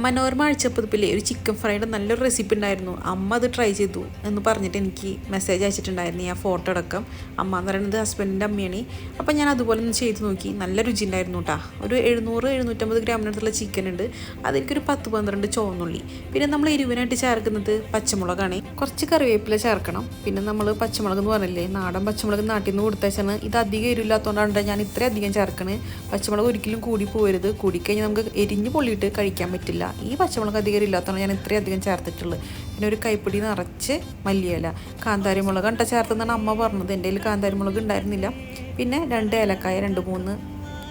മനോരമ ആഴ്ചപ്പതിപ്പിലെ ഒരു ചിക്കൻ ഫ്രൈയുടെ നല്ലൊരു റെസിപ്പി ഉണ്ടായിരുന്നു. അമ്മ അത് ട്രൈ ചെയ്തു എന്ന് പറഞ്ഞിട്ട് എനിക്ക് മെസ്സേജ് അയച്ചിട്ടുണ്ടായിരുന്നു ഞാൻ ഫോട്ടോ അടക്കം. അമ്മ എന്ന് പറയുന്നത് ഹസ്ബൻഡിന്റെ അമ്മയാണ്. അപ്പം ഞാൻ അതുപോലെ ഒന്ന് ചെയ്ത് നോക്കി. നല്ല രുചി ഉണ്ടായിരുന്നു കേട്ടോ ഒരു എഴുന്നൂറ് എഴുന്നൂറ്റമ്പത് ഗ്രാമിനടുത്തുള്ള ചിക്കൻ ഉണ്ട്. അതെനിക്കൊരു പത്ത് പന്ത്രണ്ട് ചുവന്നുള്ളി. പിന്നെ നമ്മൾ എരിവിനായിട്ട് ചേർക്കുന്നത് പച്ചമുളകാണ്. കുറച്ച് കറിവേപ്പില ചേർക്കണം. പിന്നെ നമ്മൾ പച്ചമുളക് എന്ന് പറഞ്ഞില്ലേ നാടൻ പച്ചമുളക് നാട്ടിൽ നിന്ന് കൊടുത്തേച്ചാണ് ഇത് അധികം എരിവില്ലാത്തതുകൊണ്ടാണ് ഞാൻ ഇത്രയധികം ചേർക്കണേ. പച്ചമുളക് ഒരിക്കലും കൂടി പോരുത്. കൂടിക്കഴിഞ്ഞാൽ നമുക്ക് എരിഞ്ഞ് പൊള്ളിയിട്ട് കഴിക്കാൻ പറ്റില്ല. ഈ പച്ചമുളക് അധികം ഇല്ലാത്തതാണ് ഞാൻ ഇത്രയധികം ചേർത്തിട്ടുള്ളത് പിന്നെ ഒരു കൈപ്പിടി നിറച്ച് മല്ലിയില കാന്താരി മുളക് കണ്ട? ചേർത്തെന്നാണ് അമ്മ പറഞ്ഞത്. എന്റെ കയ്യിൽ കാന്താരി മുളക് ഉണ്ടായിരുന്നില്ല. പിന്നെ രണ്ട് ഏലക്കായ രണ്ട് മൂന്ന്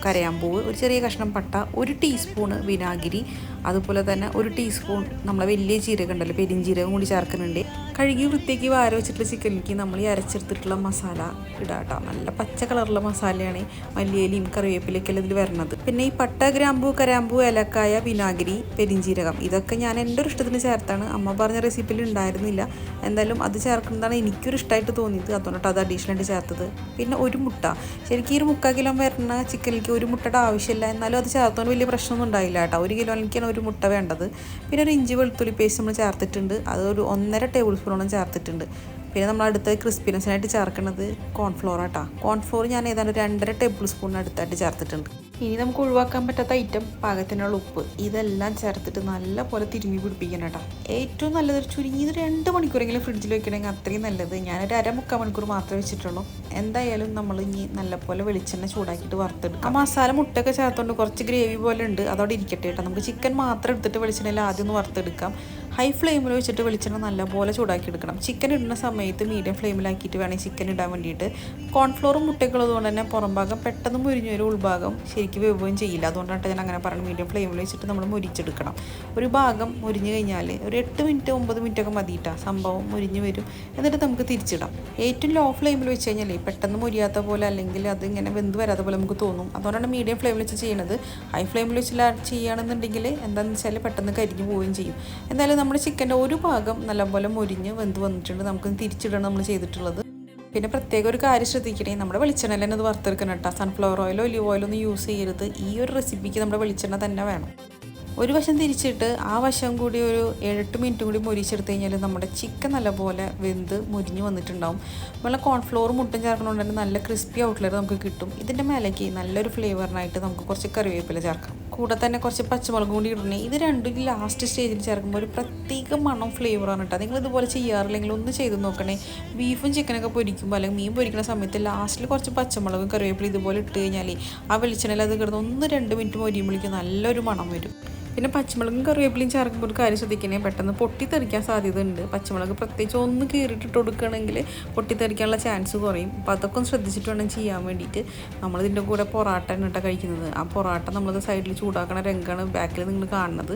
കരയാമ്പൂവ് ഒരു ചെറിയ കഷ്ണം പട്ട ഒരു ടീസ്പൂണ് വിനാഗിരി അതുപോലെ തന്നെ ഒരു ടീസ്പൂൺ നമ്മളെ വലിയ ജീരകം ഉണ്ടല്ലോ പെരിഞ്ജീരകം കൂടി ചേർക്കുന്നുണ്ട്. കഴുകി വൃത്തിയാക്കി വാര വെച്ചിട്ടുള്ള ചിക്കനിലേക്ക് നമ്മൾ ഈ അരച്ചെടുത്തിട്ടുള്ള മസാല ഇടാട്ടോ നല്ല പച്ച കളറുള്ള മസാലയാണ് മല്ലിയിലയും കറിവേപ്പിലൊക്കെ ഇതിൽ വരണത് പിന്നെ ഈ പട്ട ഗ്രാമ്പു കരാമ്പു ഏലക്കായ വിനാഗിരി പെരിഞ്ചീരകം ഇതൊക്കെ ഞാൻ എന്റെ ഒരു ഇഷ്ടത്തിന് ചേർത്താണ്. അമ്മ പറഞ്ഞ റെസിപ്പിയിൽ ഉണ്ടായിരുന്നില്ല. എന്തായാലും അത് ചേർക്കുന്നതാണ് എനിക്കൊരു ഇഷ്ടമായിട്ട് തോന്നിയത്. അതുകൊണ്ടിട്ട് അത് അഡീഷണലായിട്ട് ചേർത്തത്. പിന്നെ ഒരു മുട്ട. ശരിക്കും ഒരു മുക്കാൽ കിലോ വരുന്ന ചിക്കനിലേക്ക് ഒരു മുട്ടയുടെ ആവശ്യമില്ല. എന്നാലും അത് ചേർത്തോണ്ട് വലിയ പ്രശ്നമൊന്നും ഉണ്ടായില്ല കേട്ടോ. ഒരു കിലോയിലേക്കാണ് ഒരു മുട്ട വേണ്ടത്. പിന്നെ ഒരു ഇഞ്ചി വെളുത്തുള്ളി പേസ്റ്റ് നമ്മൾ ചേർത്തിട്ടുണ്ട്. അത് ഒരു ഒന്നര ടേബിൾ സ്പൂണോളം ചേർത്തിട്ടുണ്ട്. പിന്നെ നമ്മൾ അടുത്ത ക്രിസ്പിനെസ്സിനായിട്ട് ചേർക്കുന്നത് കോൺഫ്ലോർ ആട്ടാ. കോൺഫ്ലോർ ഞാൻ ഏതാണ്ട് രണ്ടര ടേബിൾ സ്പൂൺ അടുത്തായിട്ട് ചേർത്തിട്ടുണ്ട്. ഇനി നമുക്ക് ഒഴിവാക്കാൻ പറ്റാത്ത ഐറ്റം പാകത്തിനുള്ള ഉപ്പ്. ഇതെല്ലാം ചേർത്തിട്ട് നല്ല പോലെ തിരുമ്മി പിടിപ്പിക്കണം കേട്ടോ. ഏറ്റവും നല്ലത് ഒരു ചുരുങ്ങിയത് രണ്ട് മണിക്കൂറെങ്കിലും ഫ്രിഡ്ജിൽ വെക്കണമെങ്കിൽ അത്രയും നല്ലത്. ഞാനൊരു അര മുക്കാൽ മണിക്കൂർ മാത്രമേ വെച്ചിട്ടുള്ളൂ. എന്തായാലും നമ്മൾ ഇനി നല്ല പോലെ വെളിച്ചെണ്ണ ചൂടാക്കിയിട്ട് വറുത്തെടുക്കും. ആ മസാല മുട്ടയൊക്കെ ചേർത്തുകൊണ്ട് കുറച്ച് ഗ്രേവി പോലെ ഉണ്ട്. അതോടെ ഇരിക്കട്ടെ കേട്ടോ. നമുക്ക് ചിക്കൻ മാത്രം എടുത്തിട്ട് വെളിച്ചെണ്ണയിൽ ആദ്യം ഒന്ന് വറുത്തെടുക്കാം. ഹൈ ഫ്ലെയിമിൽ വെച്ചിട്ട് വെളിച്ചെണ്ണ നല്ലപോലെ ചൂടാക്കി എടുക്കണം ചിക്കൻ ഇടുന്ന സമയത്ത് മീഡിയം ഫ്ലെയിമിലാക്കിയിട്ട് വേണം ചിക്കൻ ഇടാൻ വേണ്ടിയിട്ട്. കോൺഫ്ലോറും മുട്ടയ്ക്കുള്ളത് കൊണ്ട് തന്നെ പുറം ഭാഗം പെട്ടെന്ന് മുരിഞ്ഞ ഒരു ഉൾഭാഗം ശരിക്കും വേവുകയും ചെയ്യില്ല. അതുകൊണ്ടാണ് ഞാൻ അങ്ങനെ പറയുന്നത് മീഡിയം ഫ്ലെയിമിൽ വെച്ചിട്ട് നമ്മൾ മുരിച്ചെടുക്കണം. ഒരു ഭാഗം മുരിഞ്ഞു കഴിഞ്ഞാൽ ഒരു എട്ട് മിനിറ്റ് ഒമ്പത് മിനിറ്റ് ഒക്കെ മതിയിട്ടാ സംഭവം മുരിഞ്ഞു വരും. എന്നിട്ട് നമുക്ക് തിരിച്ചിടാം. ഏറ്റവും ലോ ഫ്ലെയിമിൽ വെച്ച് കഴിഞ്ഞാൽ പെട്ടെന്ന് മുരിയാത്ത പോലെ അല്ലെങ്കിൽ അത് ഇങ്ങനെ വെന്ത് വരാത്ത പോലെ നമുക്ക് തോന്നും. അതുകൊണ്ടാണ് മീഡിയം ഫ്ലെയിമിൽ വെച്ച് ചെയ്യണത്. ഹൈ ഫ്ലെയിമിൽ വെച്ച് ചെയ്യുകയാണെന്നുണ്ടെങ്കിൽ എന്താണെന്ന് വെച്ചാൽ പെട്ടെന്ന് കരിഞ്ഞു പോവുകയും ചെയ്യും. എന്തായാലും നമ്മുടെ ചിക്കന്റെ ഒരു ഭാഗം നല്ലപോലെ മുരിഞ്ഞ് വെന്ത് വന്നിട്ടുണ്ട്. നമുക്ക് തിരിച്ചിടണം നമ്മൾ ചെയ്തിട്ടുള്ളത്. പിന്നെ പ്രത്യേക ഒരു കാര്യം ശ്രദ്ധിക്കണേ നമ്മുടെ വെളിച്ചെണ്ണ തന്നെ അത് വറുത്തെടുക്കണം കേട്ടോ. സൺഫ്ലവർ ഓയിലോ ഒലിവ് ഓയിലോ ഒന്നും യൂസ് ചെയ്യരുത്. ഈ ഒരു റെസിപ്പിക്ക് നമ്മുടെ വെളിച്ചെണ്ണ തന്നെ വേണം. ഒരു വശം തിരിച്ചിട്ട് ആ വശം കൂടി ഒരു ഏഴെട്ട് മിനിറ്റ് കൂടി മൊരിച്ചെടുത്ത് കഴിഞ്ഞാൽ നമ്മുടെ ചിക്കൻ നല്ലപോലെ വെന്ത് മുരിഞ്ഞ് വന്നിട്ടുണ്ടാവും. നമ്മളെ കോൺഫ്ലോർ മുട്ടും ചേർക്കണോണ്ട് നല്ല ക്രിസ്പി ഔട്ട്ലെയർ നമുക്ക് കിട്ടും. ഇതിന്റെ മേലേക്ക് നല്ലൊരു ഫ്ലേവറിനായിട്ട് നമുക്ക് കുറച്ച് കറിവേപ്പില ചേർക്കാം. കൂടെ തന്നെ കുറച്ച് പച്ചമുളകും കൂടി ഇടണേ. ഇത് രണ്ടും ലാസ്റ്റ് സ്റ്റേജിൽ ചേർക്കുമ്പോൾ ഒരു പ്രത്യേക മണം ഫ്ലേവറാണ് കേട്ടോ. നിങ്ങൾ ഇതുപോലെ ചെയ്യാറില്ലെങ്കിൽ ഒന്ന് ചെയ്ത് നോക്കണേ. ബീഫും ചിക്കനൊക്കെ പൊരിക്കുമ്പോൾ അല്ലെങ്കിൽ മീൻ പൊരിക്കുന്ന സമയത്ത് ലാസ്റ്റിൽ കുറച്ച് പച്ചമുളകും കറിവേപ്പില ഇതുപോലെ ഇട്ട് കഴിഞ്ഞാൽ ആ വെളിച്ചെണ്ണയിൽ അത് കിടന്ന് ഒന്ന് രണ്ട് മിനിറ്റ് മൊരിയുമ്പോഴേക്കും നല്ലൊരു മണം വരും. പിന്നെ പച്ചമുളകും കറിവേപ്പിലയും ചേർക്കുമ്പോൾ ഒരു കാര്യം ശ്രദ്ധിക്കണേ പെട്ടെന്ന് പൊട്ടിത്തെറിക്കാൻ സാധ്യത ഉണ്ട് പച്ചമുളക് പ്രത്യേകിച്ച് ഒന്ന് കീറിയിട്ടിട്ട് കൊടുക്കുകയാണെങ്കിൽ പൊട്ടിത്തെറിക്കാനുള്ള ചാൻസ് കുറയും. അപ്പോൾ അതൊക്കെ ഒന്ന് ശ്രദ്ധിച്ചിട്ട് വേണം ചെയ്യാൻ വേണ്ടിയിട്ട്. നമ്മളിതിന്റെ കൂടെ പൊറാട്ട എന്നിട്ടാണ് കഴിക്കുന്നത്. ആ പൊറാട്ട നമ്മളത് സൈഡിൽ ചൂടാക്കണ രംഗമാണ് ബാക്കിൽ നിങ്ങൾ കാണുന്നത്.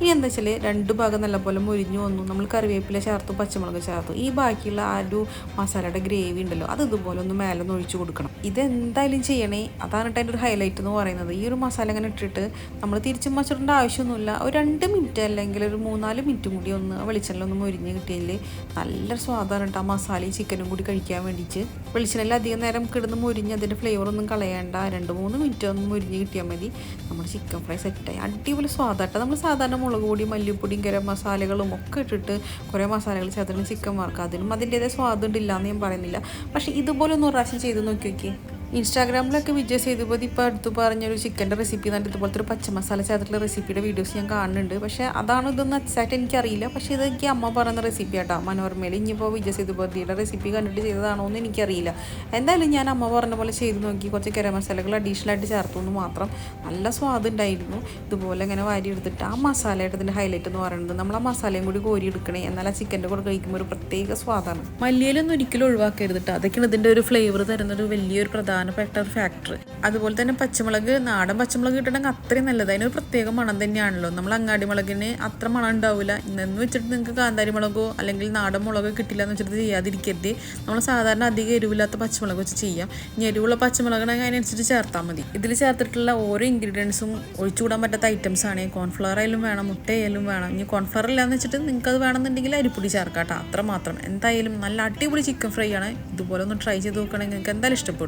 ഇനി എന്താ വെച്ചാൽ രണ്ട് ഭാഗം നല്ലപോലെ മുരിഞ്ഞു വന്നു. നമ്മൾ കറിവേപ്പില ചേർത്തു പച്ചമുളക് ചേർത്തു. ഈ ബാക്കിയുള്ള ആ ഒരു മസാലയുടെ ഗ്രേവി ഉണ്ടല്ലോ അത് ഇതുപോലെ ഒന്ന് മേലെ ഒന്ന് ഒഴിച്ചു കൊടുക്കണം. ഇതെന്തായാലും ചെയ്യണേ അതാണ് കേട്ടോ അതിന്റെ ഒരു ഹൈലൈറ്റ് എന്ന് പറയുന്നത്. ഈ ഒരു മസാല ഇങ്ങനെ ഇട്ടിട്ട് നമ്മൾ തിരിച്ചും മച്ചിടേണ്ട ആവശ്യമൊന്നുമില്ല. ഒരു രണ്ട് മിനിറ്റ് അല്ലെങ്കിൽ ഒരു മൂന്നാൽ മിനിറ്റും കൂടി ഒന്ന് വെളിച്ചെണ്ണ ഒന്ന് മുരിഞ്ഞ് കിട്ടിയതിൽ നല്ല സ്വാദാണ് കേട്ടോ ആ മസാലയും ചിക്കനും കൂടി കഴിക്കാൻ വേണ്ടിയിട്ട്. വെളിച്ചെണ്ണയിൽ അധികം നേരം കിടന്ന് മുരിഞ്ഞ് അതിന്റെ ഫ്ലേവർ ഒന്നും കളയണ്ട. രണ്ട് മൂന്ന് മിനിറ്റ് ഒന്ന് മുരിഞ്ഞ് കിട്ടിയാൽ മതി. നമ്മുടെ ചിക്കൻ ഫ്രൈ സെറ്റായി അടിപൊളി സ്വാദാട്ടോ നമ്മൾ സാധാരണ മുളക് പൊടി മല്ലിപ്പൊടിയും ഗരം മസാലകളും ഒക്കെ ഇട്ടിട്ട് കുറേ മസാലകൾ ചേർത്തിട്ട് ചിക്കൻ വറുക്കുക അതിനും അതിന്റേതായ സ്വാദുണ്ടില്ല എന്ന് ഞാൻ പറയുന്നില്ല. പക്ഷേ ഇതുപോലെ ഒന്ന് പ്രാവശ്യം ചെയ്ത് നോക്കി നോക്കിയേ. ഇൻസ്റ്റാഗ്രാമിലൊക്കെ വിജയ് സേതുപതി ഇപ്പോൾ അടുത്ത് പറഞ്ഞൊരു ചിക്കന്റെ റെസിപ്പി എന്നിട്ട് ഇതുപോലത്തെ ഒരു പച്ചമസാല ചേർത്തിട്ടുള്ള റെസിപ്പിയുടെ വീഡിയോസ് ഞാൻ കാണുന്നുണ്ട്. പക്ഷേ അതാണ് ഇതൊന്നും എക്സാക്റ്റ് എനിക്കറിയില്ല. പക്ഷേ ഇത് എനിക്ക് അമ്മ പറയുന്ന റെസിപ്പി ആട്ടോ മനോരമയിൽ. ഇനിയിപ്പോൾ വിജയ് സേതുപതിയുടെ റെസിപ്പി കണ്ടിട്ട് ചെയ്തതാണോ എന്ന് എനിക്കറിയില്ല. എന്തായാലും ഞാൻ അമ്മ പറഞ്ഞ പോലെ ചെയ്ത് നോക്കി കുറച്ച് കര മസാലകൾ അഡീഷണൽ ആയിട്ട് ചേർത്തു എന്ന് മാത്രം നല്ല സ്വാദുണ്ടായിരുന്നു ഇതുപോലെ ഇങ്ങനെ വാരി എടുത്തിട്ട് ആ മസാലയുടെ ഇതിന്റെ ഹൈലൈറ്റ് എന്ന് പറയുന്നത് നമ്മൾ ആ മസാലയും കൂടി കോരി എടുക്കണേ. എന്നാൽ ആ ചിക്കന്റെ കൂടെ കഴിക്കുമ്പോൾ ഒരു പ്രത്യേക സ്വാദാണ്. മല്ലിയിലൊന്നും ഒരിക്കലും ഒഴിവാക്കരുത് കേട്ടോ അതൊക്കെയാണ് ഇതിന്റെ ഒരു ഫ്ലേവർ തരുന്നൊരു വലിയൊരു പ്രധാനപ്പെട്ട ഒരു ഫാക്ടർ അതുപോലെ തന്നെ പച്ചമുളക് നാടൻ പച്ചമുളക് കിട്ടണമെങ്കിൽ അത്രയും നല്ലത്. അതിനൊരു പ്രത്യേക മണം തന്നെയാണല്ലോ. നമ്മൾ അങ്ങാടി മുളകിന് അത്ര മണം ഉണ്ടാവില്ല ഇന്നെന്ന് വെച്ചിട്ട് നിങ്ങൾക്ക് കാന്താരി മുളകോ അല്ലെങ്കിൽ നാടൻ മുളകോ കിട്ടില്ല എന്ന് വെച്ചിട്ട് ചെയ്യാതിരിക്കരുത്. നമ്മൾ സാധാരണ അധികം എരിവില്ലാത്ത പച്ചമുളക് വെച്ച് ചെയ്യാം. ഇനി എരിവുള്ള പച്ചമുളകാണെങ്കിൽ അതിനനുസരിച്ച് ചേർത്താൽ മതി. ഇതിൽ ചേർത്തിട്ടുള്ള ഓരോ ഇൻഗ്രീഡിയൻസും ഒഴിച്ചുകൂടാൻ പറ്റാത്ത ഐറ്റംസ് ആണ്. കോൺഫ്ലവർ ആയാലും വേണം മുട്ട ആയാലും വേണം. ഇനി കോൺഫ്ലവർ ഇല്ലാന്ന് വെച്ചിട്ട് നിങ്ങൾക്ക് അത് വേണമെന്നുണ്ടെങ്കിൽ അരിപ്പൊടി ചേർക്കാം കേട്ടോ. അത്ര മാത്രം എന്തായാലും നല്ല അടിപൊളി ചിക്കൻ ഫ്രൈ ആണ്. ഇതുപോലെ ഒന്ന് ട്രൈ ചെയ്ത് നോക്കുകയാണെങ്കിൽ നിങ്ങൾക്ക് എന്തായാലും ഇഷ്ടപ്പെടും